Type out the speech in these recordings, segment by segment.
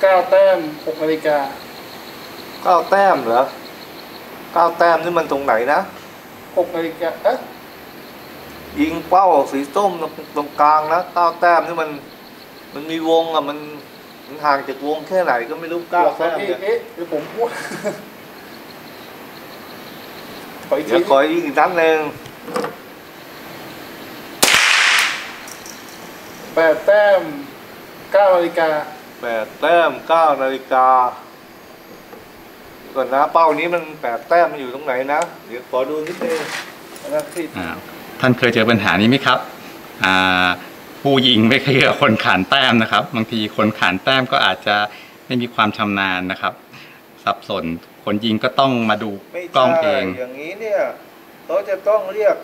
เก้าแต้มหกนาฬิกาเก้าแต้มเหรอเก้าแต้มนี่มันตรงไหนนะหกนาฬิกาเอ๊ะยิงเป้าสีส้มตรงตรงกลางนะเก้าแต้มนี่มัน มันมีวงอะมันมันห่างจากวงแค่ไหนก็ไม่รู้เก้าเก้าแต้มเอ๊ะเนี่ยเอ๊ะเดี๋ยวผมพูดขออีกเดี๋ทียวขอยิงอีกนัดหนึ่งแปดแต้มเก้านาฬิกา แปดแต้มเก้านาฬิกาก่อนนะเป้านี้มันแปดแต้มมันอยู่ตรงไหนนะ เดี๋ยวขอดูนิดนึงนะที่อ่าท่านเคยเจอปัญหานี้ไหมครับอ่าผู้ยิงไม่เคยกับคนขานแต้มนะครับ บางทีคนขานแต้มก็อาจจะไม่มีความชำนาญนะครับ สับสนคนยิงก็ต้องมาดูไม่กล้องเอใช่ง อย่างนี้เนี่ยเขาจะต้องเรียก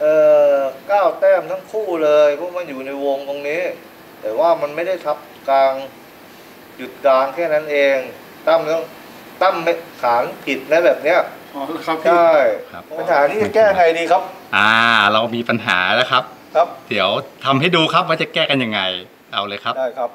เอ่อเก้าแต้มทั้งคู่เลยเพราะมันอยู่ในวงตรงนี้ แต่ว่ามันไม่ได้ทับ กลาง หยุดกลางแค่นั้นเอง ตั้มต้องตั้มไม่ขานผิดนะแบบเนี้ยอ๋อครับพี่ใช่ครับ ปัญหานี้จะแก้ไงดีครับ อ่า เรามีปัญหาแล้วครับ ครับ เดี๋ยวทำให้ดูครับว่าจะแก้กันยังไง เอาเลยครับ ได้ครับ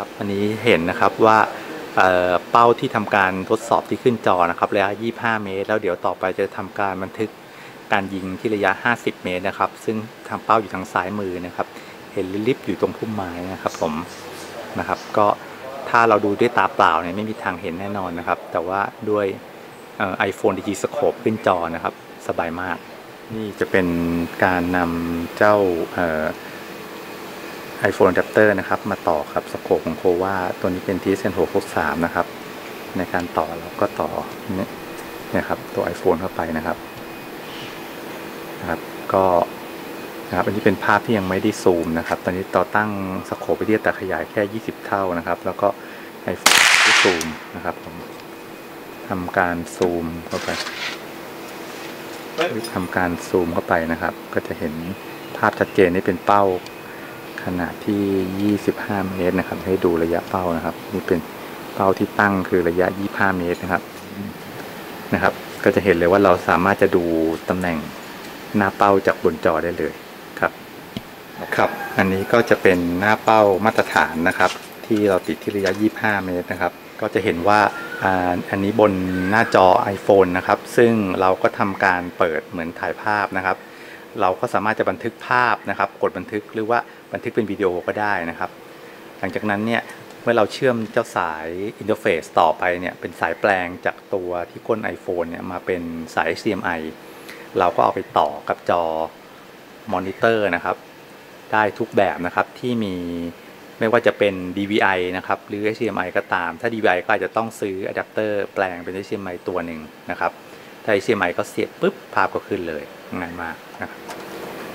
ครับอันนี้เห็นนะครับว่าเเป้าที่ทำการทดสอบที่ขึ้นจอนะครับระยะ 25 เมตร แล้วเดี๋ยวต่อไปจะทำการบันทึกการยิงที่ระยะ 50 เมตรนะครับ ซึ่งทำเป้าอยู่ทางซ้ายมือนะครับ เห็นลิฟต์อยู่ตรงพุ่มไม้นะครับผมนะครับ ก็ถ้าเราดูด้วยตาเปล่าเนี่ยไม่มีทางเห็นแน่นอนนะครับ แต่ว่าด้วยไอโฟนดิจิสโคปขึ้นจอนะครับ สบายมาก นี่จะเป็นการนำเจ้า iPhone Adapter นะครับ มาต่อครับสโคปของโควาตัวนี้เป็น TSN 663นะครับ ในการต่อเราก็ต่อเนี่ยนะครับ ตัว iPhone เข้าไปนะครับนะครับก็นะครับอันนี้เป็นภาพที่ยังไม่ได้ซูมนะครับ ตอนนี้ต่อตั้งสโคปไปที่แต่ขยายแค่ 20 เท่านะครับ แล้วก็ iPhone ที่ซูมนะครับผมทำการซูมเข้าไปทำการซูมเข้าไปนะครับ ก็จะเห็นภาพชัดเจนนี่เป็นเป้า ขนาดที่ 25 เมตรนะครับ ให้ดูระยะเป้านะครับ นี่เป็นเป้าที่ตั้งคือระยะ 25 เมตรนะครับนะครับ ก็จะเห็นเลยว่าเราสามารถจะดูตำแหน่งหน้าเป้าจากบนจอได้เลยครับครับ อันนี้ก็จะเป็นหน้าเป้ามาตรฐานนะครับ ที่เราติดที่ระยะ 25 เมตรนะครับ ก็จะเห็นว่าอ่าอันนี้บนหน้าจอ iPhone นะครับ ซึ่งเราก็ทำการเปิดเหมือนถ่ายภาพนะครับ เราก็สามารถจะบันทึกภาพนะครับ กดบันทึกหรือว่าบันทึกเป็นวิดีโอก็ได้นะครับ หลังจากนั้นเนี่ยเมื่อเราเชื่อมเจ้าสายอินเทอร์เฟซต่อไปเนี่ยเป็นสายแปลงจากตัวที่ก้น iPhone เนี่ยมาเป็นสาย HDMI เราก็เอาไปต่อกับจอมอนิเตอร์นะครับ ได้ทุกแบบนะครับที่มีไม่ว่าจะเป็น DVI นะครับ หรือ HDMI ก็ตาม ถ้า DVI ก็อาจจะต้องซื้ออะแดปเตอร์แปลงเป็น HDMI ตัวหนึ่งนะครับ ถ้า HDMI ก็เสียบปุ๊บภาพก็ขึ้นเลย ง่ายมากนะครับ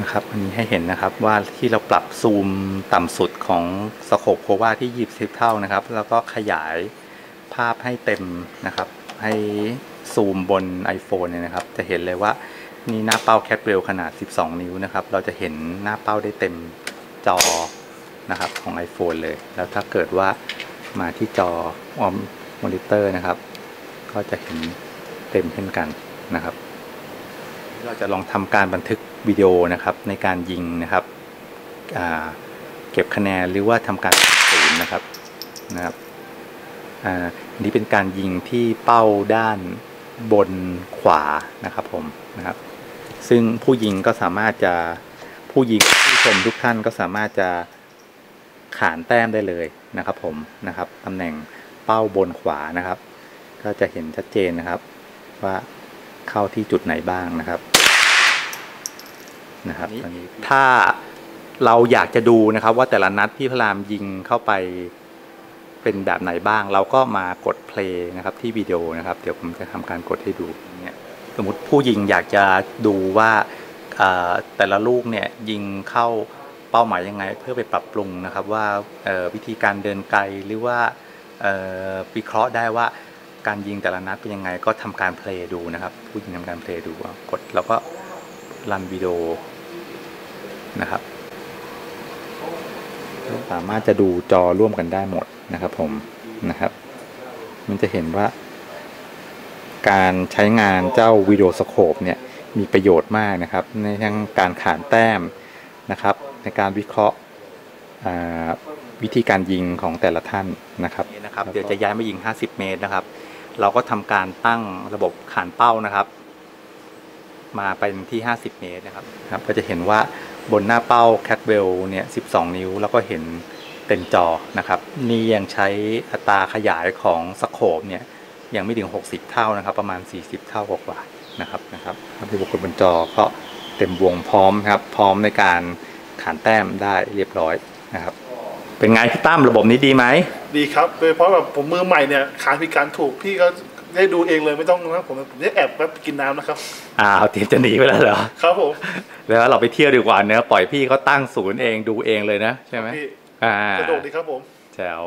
นะครับอันนี้ให้เห็นนะครับว่าที่เราปรับซูมต่ำสุดของสโคปโควาที่20เท่านะครับ แล้วก็ขยายภาพให้เต็มนะครับ ให้ซูมบน iPhone เนี่ยนะครับ จะเห็นเลยว่านี่หน้าเป้าแคปเรลขนาด 12 นิ้วนะครับ เราจะเห็นหน้าเป้าได้เต็มจอนะครับของ iPhone เลย แล้วถ้าเกิดว่ามาที่จอออมมอนิเตอร์นะครับ ก็จะเห็นเต็มเช่นกันนะครับ เราจะลองทำการบันทึกวิดีโอนะครับในการยิงนะครับเก็บคะแนนหรือว่าทำการศูนย์นะครับนะครับอันนี้เป็นการยิงที่เป้าด้านบนขวานะครับผมนะครับ ซึ่งผู้ยิงก็สามารถจะผู้ยิงผู้ชมทุกท่านก็สามารถจะขานแต้มได้เลยนะครับผมนะครับตำแหน่งเป้าบนขวานะครับ ก็จะเห็นชัดเจนนะครับว่า เข้าที่จุดไหนบ้างนะครับนะครับตอนนี้ถ้าเราอยากจะดูนะครับ ว่าแต่ละนัดที่พระรามยิงเข้าไปเป็นแบบไหนบ้าง เราก็มากดเพลย์นะครับที่วิดีโอนะครับ เดี๋ยวผมจะทำการกดให้ดูเนี่ยสมมติผู้ยิงอยากจะดูว่าเอ่อแต่ละลูกเนี่ยยิงเข้าเป้าหมายยังไง เพื่อไปปรับปรุงนะครับว่าเอ่อวิธีการเดินไกลหรือว่าเอ่อวิเคราะห์ได้ว่า การยิงแต่ละนัดเป็นยังไงก็ทำการเพลย์ดูนะครับ ผู้ยิงทำการเพลย์ดูกดแล้วก็รันวิดีโอนะครับสามารถจะดูจอร่วมกันได้หมดนะครับผมนะครับ มันจะเห็นว่า การใช้งานเจ้าวิดีโอสโคปเนี่ยมีประโยชน์มากนะครับ ในทั้งการขานแต้มนะครับ ในการวิเคราะห์วิธีการยิงของแต่ละท่านนะครับนะครับ เดี๋ยวจะย้ายมายิง 50 เมตรนะครับ เราก็ทำการตั้งระบบขานเป้านะครับ มาเป็นที่ 50 เมตรนะครับครับ ก็จะเห็นว่าบนหน้าเป้าแคทเวลเนี่ย 12 นิ้ว แล้วก็เห็นเต็มจอนะครับ นี่ยังใช้อัตราขยายของสโคปเนี่ย ยังไม่ถึง 60 เท่านะครับ ประมาณ 40 เท่ากว่านะครับนะครับครับที่บุคคลบนจอก็เต็มวงพร้อมครับ พร้อมในการขานแต้มได้เรียบร้อยนะครับ เป็นไงพี่ตั้มระบบนี้ดีไหมดีครับโดยเฉพราะแบบผมมือใหม่เนี่ยขานพิการถูกพี่ก็ได้ดูเองเลยไม่ต้องนะผมผมจะแอบแบบกินน้ำนะครับอ้าวเตรียมจะหนีไปแล้วเหรอครับผมแล้วเราไปเที่ยวดีกว่าเนอะปล่อยพี่เขาตั้งศูนย์เองดูเองเลยนะใช่ไหมพี่อ่าสะดวกดีครับผมแจ๋ว